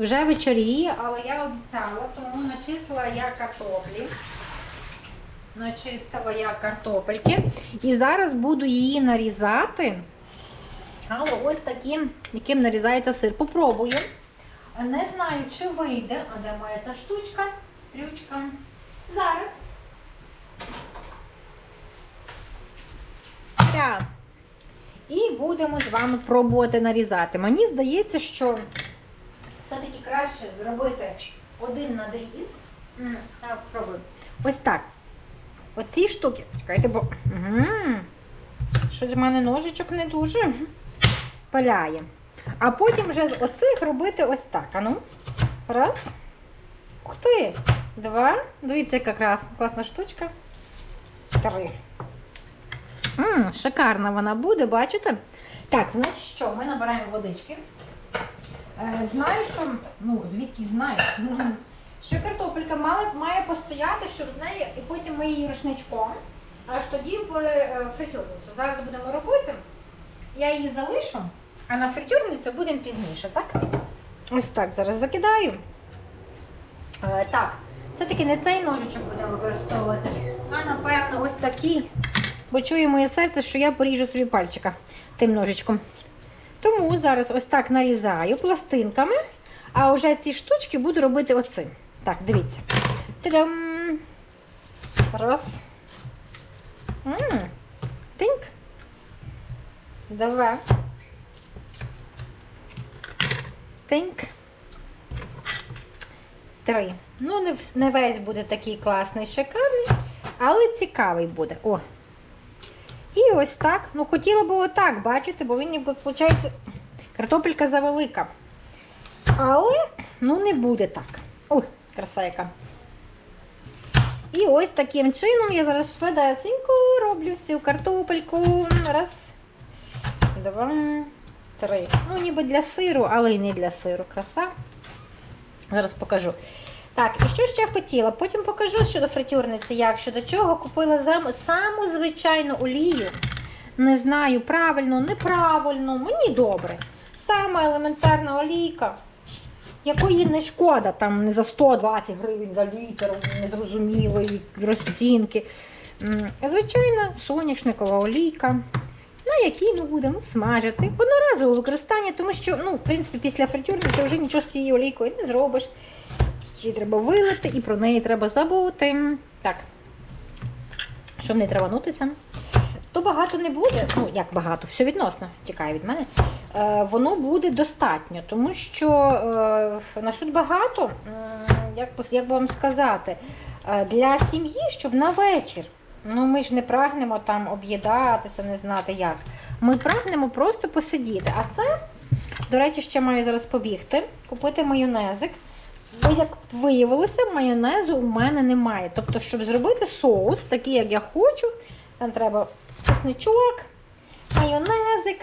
Вже вечоріє, але я обіцяла, тому начислила я картоплі. Начистила я картопельки. І зараз буду її нарізати. Але ось таким, яким нарізається сир. Попробую. Не знаю, чи вийде. А де моя ця штучка? Трючка. Зараз. Так. І будемо з вами пробувати нарізати. Мені здається, що все-таки краще зробити один надріз. М, пробую. Ось так. Оці штуки. Чекайте, бо. Щось в мене ножичок не дуже паляє. А потім вже з оцих робити ось так. Ану. Раз. Ух ти. Два. Дивіться, яка крас- класна штучка. Три. М, шикарна вона буде, бачите? Так, значить що? Ми набираємо водички. Е, знаю, що, ну, звідки знаю, що картопелька мала, має постояти, щоб з неї, і потім ми її рушничком, аж тоді в е, фритюрницю. Зараз будемо робити. Я її залишу, а на фритюрницю будемо пізніше, так? Ось так зараз закидаю. Е, так, все-таки не цей ножичок будемо використовувати, а напевно ось такий. Бо чує моє серце, що я поріжу собі пальчика тим ножичком. Тому зараз ось так нарізаю пластинками, а вже ці штучки буду робити оцим. Так, дивіться. Та-дам! Раз. М, Тиньк. Два. Тиньк. Три. Ну, не весь буде такий класний, шикарний, але цікавий буде. О. І ось так. Ну, хотіла б отак, бачите, бо він виходить, картопелька завелика. Але, ну, не буде так. Ой, краса яка. І ось таким чином я зараз швидесенько роблю всю картопельку. Раз, два, три. Ну, ніби для сиру, але й не для сиру. Краса. Зараз покажу. Так, і що ще хотіла? Потім покажу щодо фритюрниці, як щодо чого купила зам- саму звичайну олію. Не знаю, правильно, неправильно, мені добре. Сама елементарна олійка, якої не шкода, там не за 120 гривень за літр, незрозумілої розцінки. Звичайна соняшникова олійка, на якій ми будемо смажити. Одноразове використання, тому що, ну, в принципі, після фритюрниці вже нічого з цією олійкою не зробиш. Її треба вилити і про неї треба забути. Так, щоб не траванутися. То багато не буде, ну як багато, все відносно тікає від мене. Е, воно буде достатньо, тому що е, на шут багато, м, як, як би вам сказати, е, для сім'ї, щоб на вечір. Ну, ми ж не прагнемо там об'їдатися, не знати як. Ми прагнемо просто посидіти. А це, до речі, ще маю зараз побігти, купити майонезик. Бо як виявилося, майонезу у мене немає. Тобто, щоб зробити соус, такий, як я хочу, там треба чесничок, майонезик,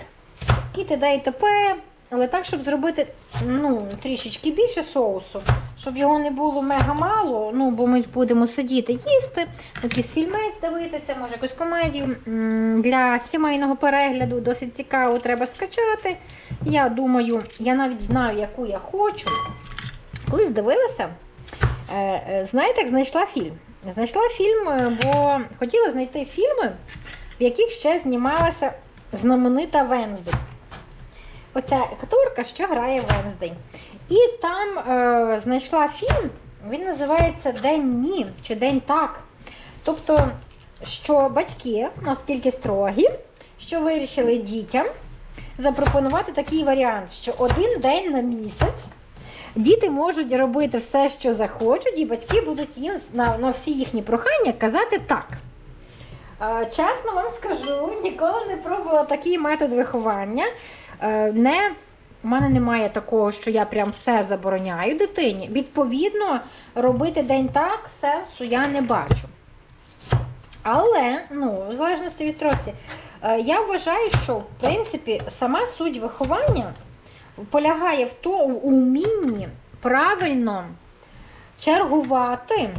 і т.д. і т.п. Але так, щоб зробити ну, трішечки більше соусу, щоб його не було мега мало, ну, бо ми будемо сидіти їсти, якийсь фільмець дивитися, може якусь комедію. Для сімейного перегляду досить цікаво, треба скачати. Я думаю, я навіть знаю, яку я хочу. Колись дивилася, е, е, знаєте, як знайшла фільм? Знайшла фільм, е, бо хотіла знайти фільми, в яких ще знімалася знаменита Венздей. Оця акторка, що грає Венздей. І там е, знайшла фільм, він називається День ні чи День так. Тобто, що батьки, наскільки строгі, що вирішили дітям запропонувати такий варіант, що один день на місяць. Діти можуть робити все, що захочуть, і батьки будуть їм на, на всі їхні прохання казати так. Е, Чесно вам скажу, ніколи не пробувала такий метод виховання. Е, Не, у мене немає такого, що я прям все забороняю дитині. Відповідно, робити день так сенсу я не бачу. Але, ну, в залежності від стрості, е, я вважаю, що в принципі сама суть виховання полягає в тому в умінні правильно чергувати,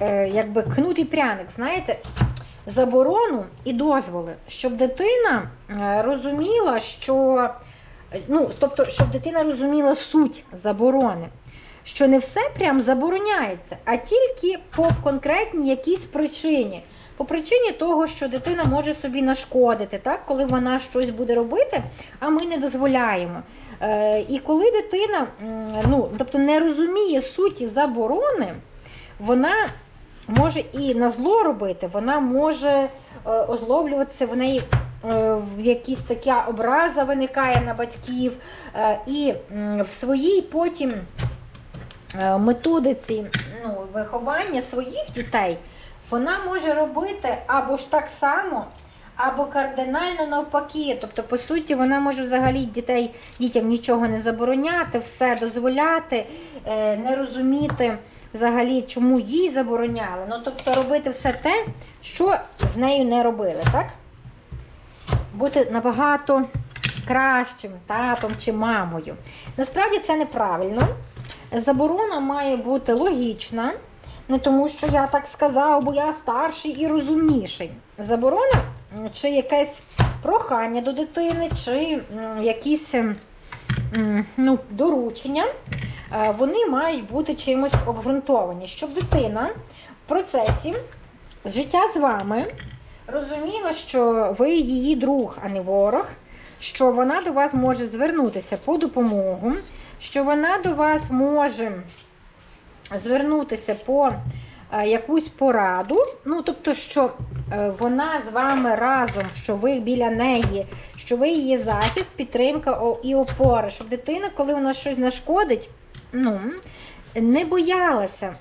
е, якби кнут і пряник, знаєте, заборону і дозволи, щоб дитина е, розуміла, що Е, Ну, тобто, щоб дитина розуміла суть заборони. Що не все прям забороняється, а тільки по конкретній якійсь причині. По причині того, що дитина може собі нашкодити, так? коли вона щось буде робити, а ми не дозволяємо. Е, і коли дитина ну, тобто не розуміє суті заборони, вона може і на зло робити, вона може е, озлоблюватися, в неї е, якісь така образа виникає на батьків, е, і в своїй потім е, методиці ну, виховання своїх дітей вона може робити або ж так само, або кардинально навпаки. Тобто, по суті, вона може взагалі дітей, дітям нічого не забороняти, все дозволяти, е, не розуміти взагалі, чому їй забороняли. Ну, тобто робити все те, що з нею не робили, так? Бути набагато кращим татом чи мамою. Насправді це неправильно. Заборона має бути логічна, не тому, що я так сказав, бо я старший і розумніший. Заборона чи якесь прохання до дитини, чи якісь ну, доручення, е, вони мають бути чимось обґрунтовані, щоб дитина в процесі життя з вами розуміла, що ви її друг, а не ворог, що вона до вас може звернутися по допомогу, що вона до вас може звернутися по е, якусь пораду. Ну, тобто, що е, вона з вами разом, що ви біля неї, що ви її захист, підтримка і опора, щоб дитина, коли вона щось нашкодить, ну, не боялася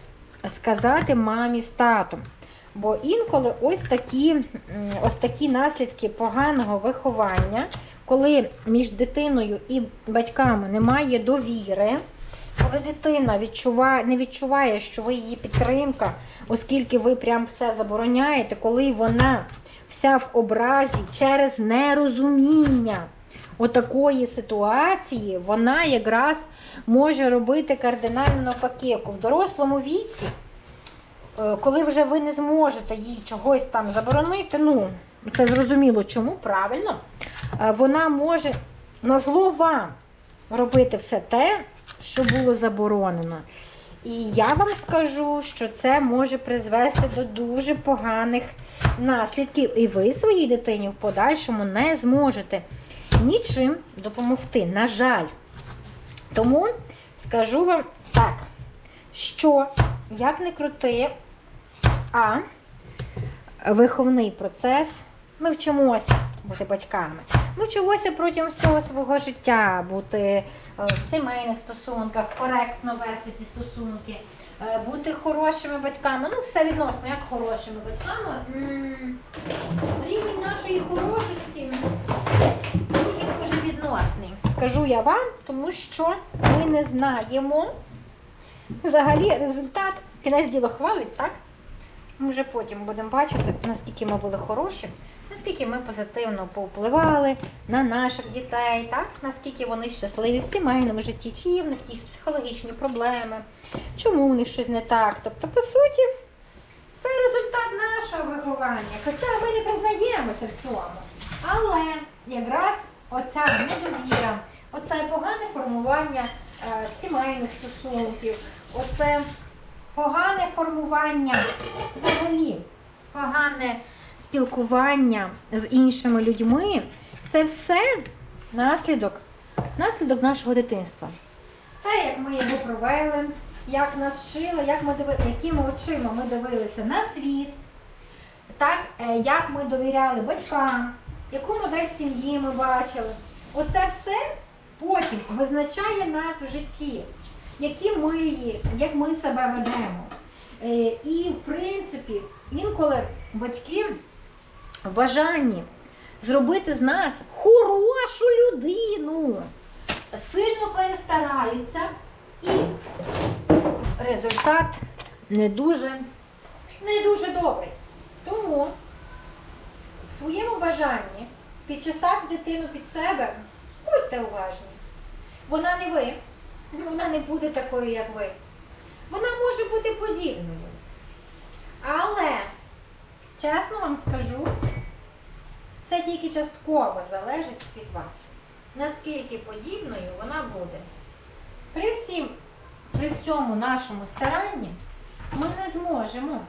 сказати мамі з татом. Бо інколи ось такі, ось такі наслідки поганого виховання, коли між дитиною і батьками немає довіри, коли дитина відчуває, не відчуває, що ви її підтримка, оскільки ви прям все забороняєте, коли вона вся в образі через нерозуміння отакої ситуації, вона якраз може робити кардинально навпаки. В дорослому віці, е, коли вже ви не зможете їй чогось там заборонити, ну, це зрозуміло чому, правильно, е, вона може на зло вам робити все те, що було заборонено. І я вам скажу, що це може призвести до дуже поганих наслідків. І ви своїй дитині в подальшому не зможете нічим допомогти. На жаль. Тому скажу вам так, що як не крути, а виховний процес, ми вчимося бути батьками. Ми вчимося протягом всього свого життя бути е, в сімейних стосунках, коректно вести ці стосунки, е, бути хорошими батьками. Ну, все відносно, як хорошими батьками. Рівень нашої хорошості дуже-дуже відносний. Скажу я вам, тому що ми не знаємо взагалі результат. Кінець діло хвалить, так? Ми вже потім будемо бачити, наскільки ми були хороші, наскільки ми позитивно повпливали на наших дітей, так? наскільки вони щасливі в сімейному житті, чи є в них якісь психологічні проблеми, чому у них щось не так. Тобто, по суті, це результат нашого виховання. Хоча ми не признаємося в цьому. Але якраз оця недовіра, оце погане формування е, сімейних стосунків, оце погане формування взагалі, погане спілкування з іншими людьми це все наслідок, наслідок нашого дитинства. Те, як ми його провели, як нас вчили, як ми диви... якими очима ми дивилися на світ, так, е, як ми довіряли батькам, яку модель сім'ї ми бачили. Оце все потім визначає нас в житті, які ми є, як ми себе ведемо. Е, І, в принципі, інколи батьки в бажанні зробити з нас хорошу людину, сильно перестараються, і результат не дуже, не дуже добрий. Тому в своєму бажанні підчесати дитину під себе, будьте уважні. Вона не ви, вона не буде такою, як ви. Вона може бути подібною. Але, чесно вам скажу, це тільки частково залежить від вас. наскільки подібною вона буде. При всім, при всьому нашому старанні ми не зможемо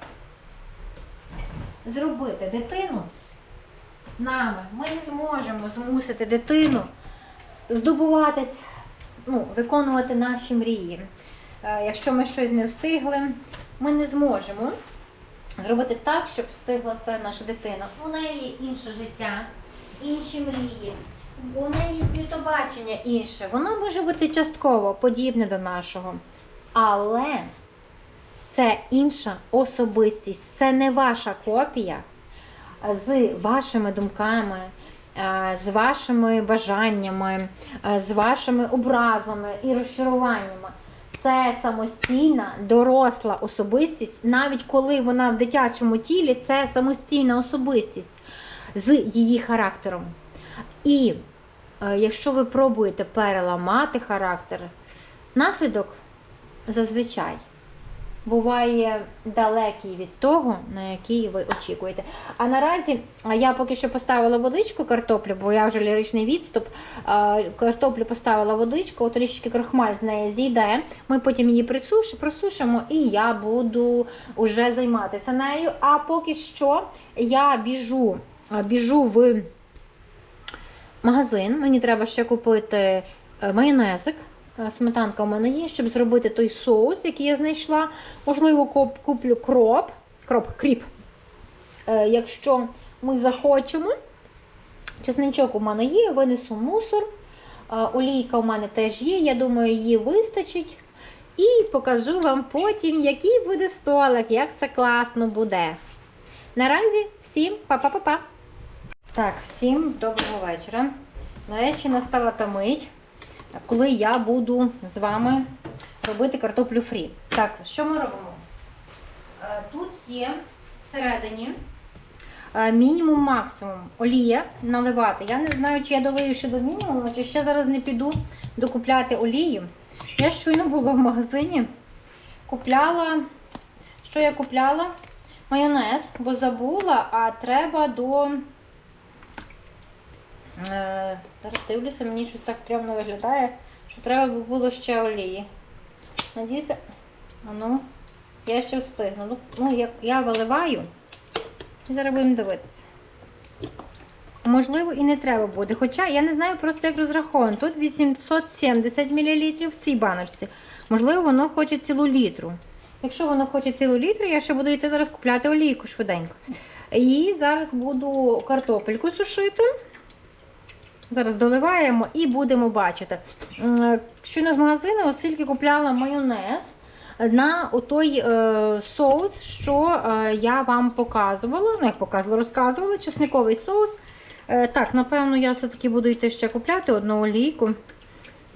зробити дитину нами. Ми не зможемо змусити дитину здобувати, ну, виконувати наші мрії. Е, Якщо ми щось не встигли, ми не зможемо зробити так, щоб встигла це наша дитина. У неї інше життя, інші мрії, у неї світобачення інше. Воно може бути частково подібне до нашого. Але це інша особистість, це не ваша копія з вашими думками, е, з вашими бажаннями, е, з вашими образами і розчаруваннями. Це самостійна, доросла особистість, навіть коли вона в дитячому тілі, це самостійна особистість з її характером. І е, якщо ви пробуєте переламати характер, наслідок зазвичай буває далекий від того, на який ви очікуєте. А наразі я поки що поставила водичку картоплю, бо я вже ліричний відступ. Картоплю поставила водичку, от трішки крохмаль з неї зійде. Ми потім її просушимо, і я буду вже займатися нею. А поки що я біжу, біжу в магазин. Мені треба ще купити е, майонезик. Е, Сметанка у мене є, щоб зробити той соус, який я знайшла. Можливо, куплю кроп, кроп, кріп. Е, Якщо ми захочемо. Чесничок у мене є, винесу мусор. Е, Олійка у мене теж є, я думаю, її вистачить. І покажу вам потім, який буде столик, як це класно буде. Наразі всім па-па-па-па! Так, всім доброго вечора. Нарешті настала та мить, коли я буду з вами робити картоплю фрі. Так, що ми робимо? Е, Тут є всередині е, мінімум максимум олія наливати. Я не знаю, чи я долию ще до мінімуму, чи ще зараз не піду докупляти олію. Я щойно була в магазині, купляла. Що я купляла? Майонез, бо забула, а треба до. Е, зараз дивлюся, мені щось так стрьомно виглядає, що треба би було ще олії. Надіюся, а ну, я ще встигну. Ну, ну я, я виливаю і зараз будемо дивитися. Можливо, і не треба буде. Хоча я не знаю просто, як розраховано. Тут 870 мл в цій баночці. Можливо, воно хоче цілу літру. Якщо воно хоче цілу літру, я ще буду йти зараз купляти олійку швиденько. І зараз буду картопельку сушити. Зараз доливаємо і будемо бачити. М, Щойно з магазину от тільки купляла майонез на той е, соус, що е, я вам показувала. Ну, як показувала, розказувала, чесниковий соус. Е, так, напевно, я все-таки буду йти ще купляти одну олійку,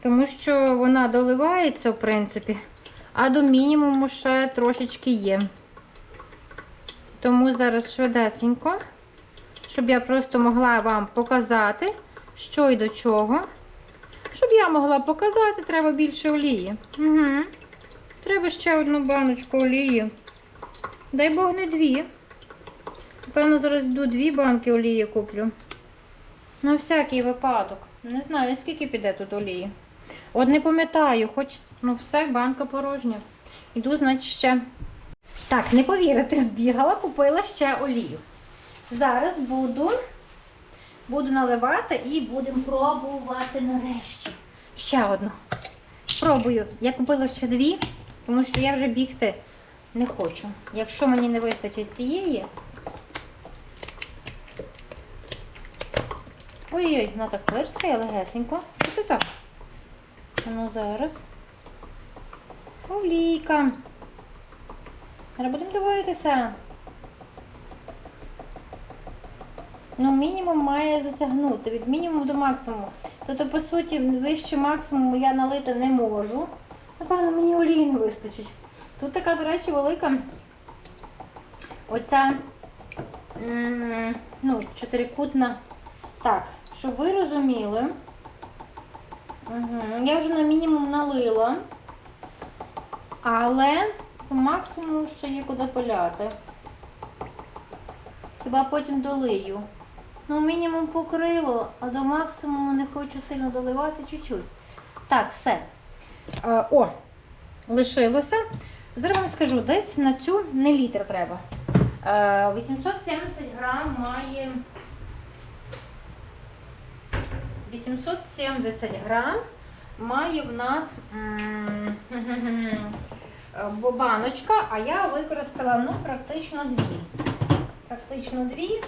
тому що вона доливається, в принципі, а до мінімуму ще трошечки є. Тому зараз швидесенько, щоб я просто могла вам показати, що і до чого. Щоб я могла показати, треба більше олії. Угу. Треба ще одну баночку олії. Дай Бог не дві. Напевно, зараз йду дві банки олії куплю. На всякий випадок. Не знаю, скільки піде тут олії. От не пам'ятаю, хоч ну все, банка порожня. Іду, значить, ще. Так, не повірите, збігала, купила ще олію. Зараз буду, буду наливати і будемо пробувати нарешті. Ще одну. Пробую. Я купила ще дві, тому що я вже бігти не хочу. Якщо мені не вистачить цієї. Ой-ой, вона так плирскає легесенько. Що це так? Ну зараз. Олійка. Зараз будемо дивитися. Ну, мінімум має засягнути від мінімуму до максимуму. Тобто, по суті, вище максимуму я налити не можу. Напевно, мені олії не вистачить. Тут така, до речі, велика оця ну, чотирикутна. Так, щоб ви розуміли, угу, я вже на мінімум налила, але по максимуму ще є куди пиляти. Хіба потім долию. Ну, мінімум покрило, а до максимуму не хочу сильно доливати чуть-чуть. Так, все. Е, о, лишилося. Зараз вам скажу, десь на цю не літр треба. Е, 870 грам має. 870 грам має в нас е, баночка, а я використала ну, практично дві. Практично дві.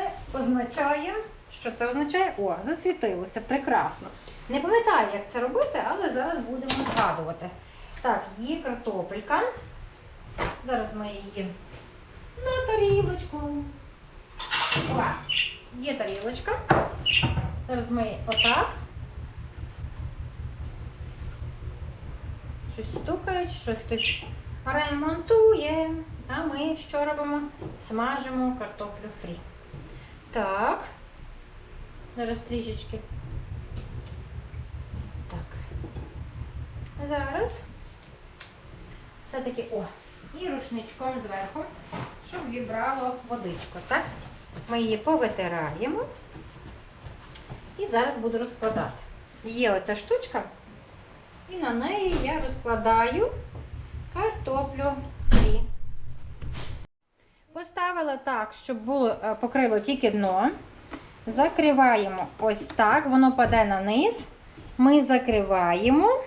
Це означає, що це означає? О, засвітилося, прекрасно. Не пам'ятаю, як це робити, але зараз будемо згадувати. Так, є картопелька. Зараз ми її на тарілочку. О, є тарілочка. Зараз ми отак. Щось стукають, щось хтось ремонтує. А ми що робимо? Смажимо картоплю фрі. Так. Зараз трішечки. Так. Зараз. Все-таки, о, і рушничком зверху, щоб вібрало водичку. Так? Ми її повитираємо. І зараз буду розкладати. Є оця штучка, і на неї я розкладаю картоплю. Поставила так, щоб було е, покрило тільки дно. Закриваємо ось так, воно паде на низ. Ми закриваємо.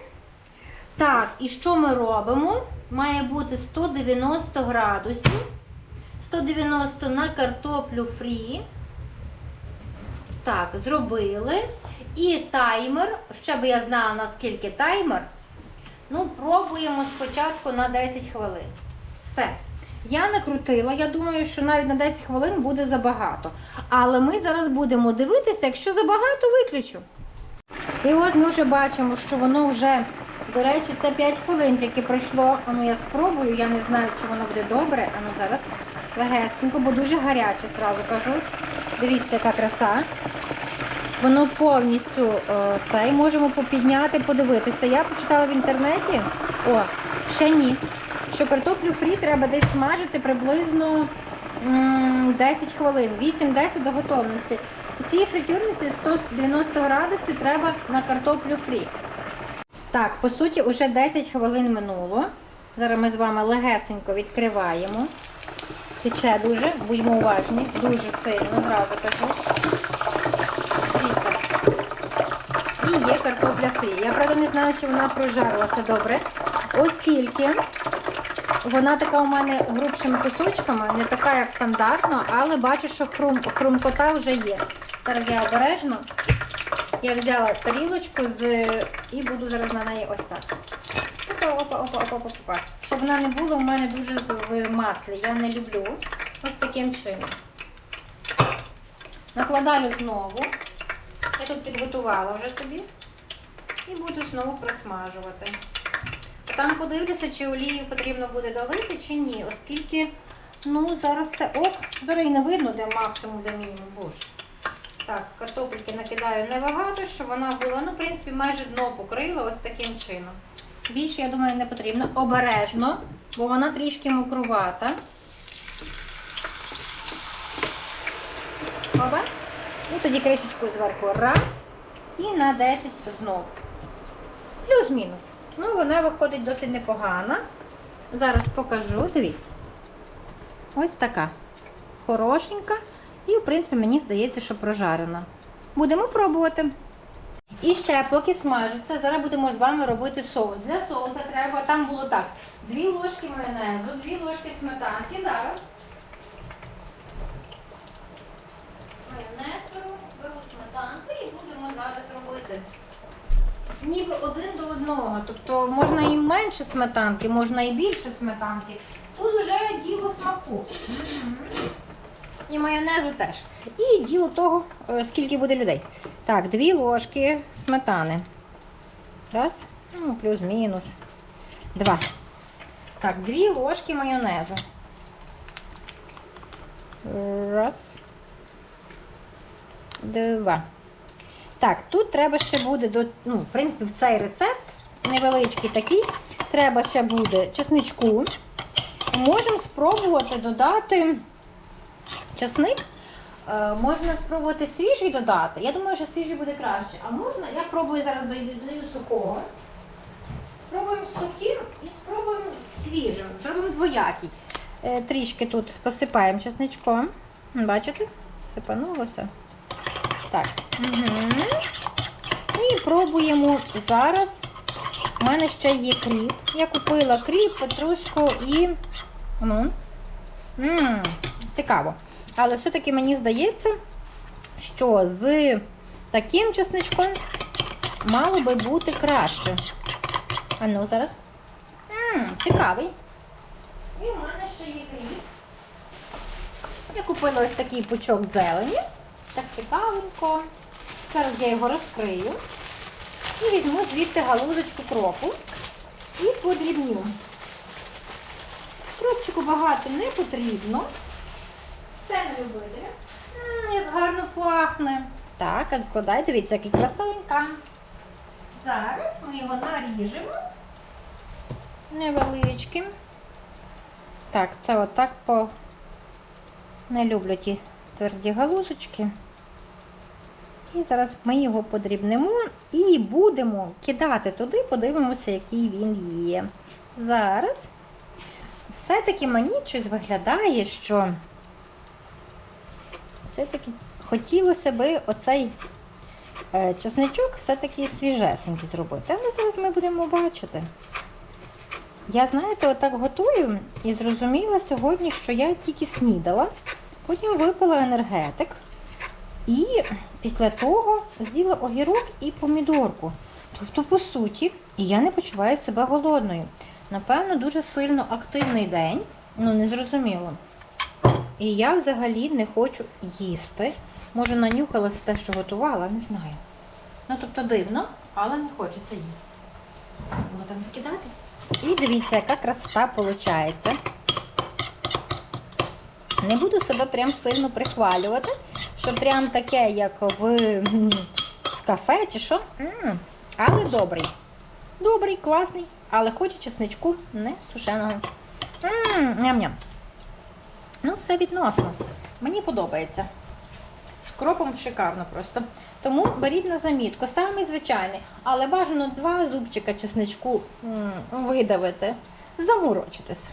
Так, і що ми робимо? Має бути 190 градусів. 190 на картоплю фрі. Так, зробили. І таймер, ще би я знала наскільки таймер. Ну, пробуємо спочатку на 10 хвилин. Все. Я накрутила, я думаю, що навіть на 10 хвилин буде забагато. Але ми зараз будемо дивитися, якщо забагато, виключу. І ось ми вже бачимо, що воно вже, до речі, це 5 хвилин тільки пройшло. Ну я спробую, я не знаю, чи воно буде добре. А ну зараз легесенько, бо дуже гаряче, зразу кажу. Дивіться, яка краса. Воно повністю е, цей можемо попідняти, подивитися. Я почитала в інтернеті. О, ще ні. Що картоплю фрі треба десь смажити приблизно 10 хвилин, 8-10 до готовності. У цій фритюрниці 190 градусів треба на картоплю фрі. Так, по суті, вже 10 хвилин минуло. Зараз ми з вами легесенько відкриваємо. Тече дуже, будьмо уважні, дуже сильно, зразу кажу. І є картопля фрі. Я правда не знаю, чи вона прожарилася добре, оскільки вона така у мене грубшими кусочками, не така, як стандартно, але бачу, що хрум, хрумкота вже є. Зараз я обережно. Я взяла тарілочку з і буду зараз на неї ось так. Опа, опа, опа, опа, опа, опа. Щоб вона не була у мене дуже в маслі. Я не люблю. Ось таким чином. Накладаю знову. Я тут підготувала вже собі. І буду знову присмажувати. Там подивлюся, чи олію потрібно буде долити, чи ні, оскільки ну, зараз все ок. Зараз і не видно, де максимум, де мінімум. Боже. Так, картопельки накидаю небагато, щоб вона була, ну, в принципі, майже дно покрила ось таким чином. Більше, я думаю, не потрібно. Обережно, бо вона трішки мокрувата. Оба. І тоді кришечку зверху раз. І на 10 знову. Плюс-мінус. Ну, вона виходить досить непогана. Зараз покажу, дивіться. Ось така. Хорошенька. І, в принципі, мені здається, що прожарена. Будемо пробувати. І ще, поки смажиться, зараз будемо з вами робити соус. Для соуса треба, там було так, 2 ложки майонезу, 2 ложки сметанки. Зараз. Майонез беру, беру сметанку і будемо зараз робити. Ніби один до одного. Тобто можна і менше сметанки, можна і більше сметанки. Тут вже діло смаку. І майонезу теж. І діло того, е, скільки буде людей. Так, дві ложки сметани. Раз, ну, плюс-мінус. Два. Так, дві ложки майонезу. Раз. Два. Так, тут треба ще буде, до, ну, в принципі, в цей рецепт, невеличкий такий, треба ще буде чесничку. Можемо спробувати додати чесник, Е, можна спробувати свіжий додати. Я думаю, що свіжий буде краще. А можна, я пробую зараз додаю, сухого. Спробуємо сухим і спробуємо свіжим. Зробимо двоякий. Е, трішки тут посипаємо чесничком. Бачите? Сипанулося. Так. Угу. І пробуємо зараз. У мене ще є кріп. Я купила кріп, петрушку і. Ну. м цікаво. Але все-таки мені здається, що з таким чесничком мало би бути краще. А ну зараз. м цікавий. І в мене ще є кріп. Я купила ось такий пучок зелені. Так цікавенько. Зараз я його розкрию. І візьму звідти галузочку кропу і подрібню. Кропчику багато не потрібно. Це не любителя. Як гарно пахне. Так, відкладай, дивіться, який красивенька. Зараз ми його наріжемо невеличким. Так, це отак по. Не люблю ті тверді галузочки. І зараз ми його подрібнемо і будемо кидати туди, подивимося, який він є. Зараз все-таки мені щось виглядає, що все-таки хотілося би оцей е, чесничок все-таки свіжесенький зробити. Але зараз ми будемо бачити. Я, знаєте, отак готую і зрозуміла сьогодні, що я тільки снідала, потім випила енергетик. І після того з'їла огірок і помідорку. Тобто, по суті, я не почуваю себе голодною. Напевно, дуже сильно активний день, ну не зрозуміло. І я взагалі не хочу їсти. Може, нанюхалася те, що готувала, не знаю. Ну, тобто дивно, але не хочеться їсти. Зараз будемо викидати. І дивіться, яка красота виходить. Не буду себе прям сильно прихвалювати, що прям таке, як в кафе чи що. Але добрий. Добрий, класний, але хоче чесничку не сушеного. Ням-ням. Ну, все відносно. Мені подобається. З кропом шикарно просто. Тому беріть на замітку, самий звичайний, але бажано два зубчика чесничку видавити, заморочитись.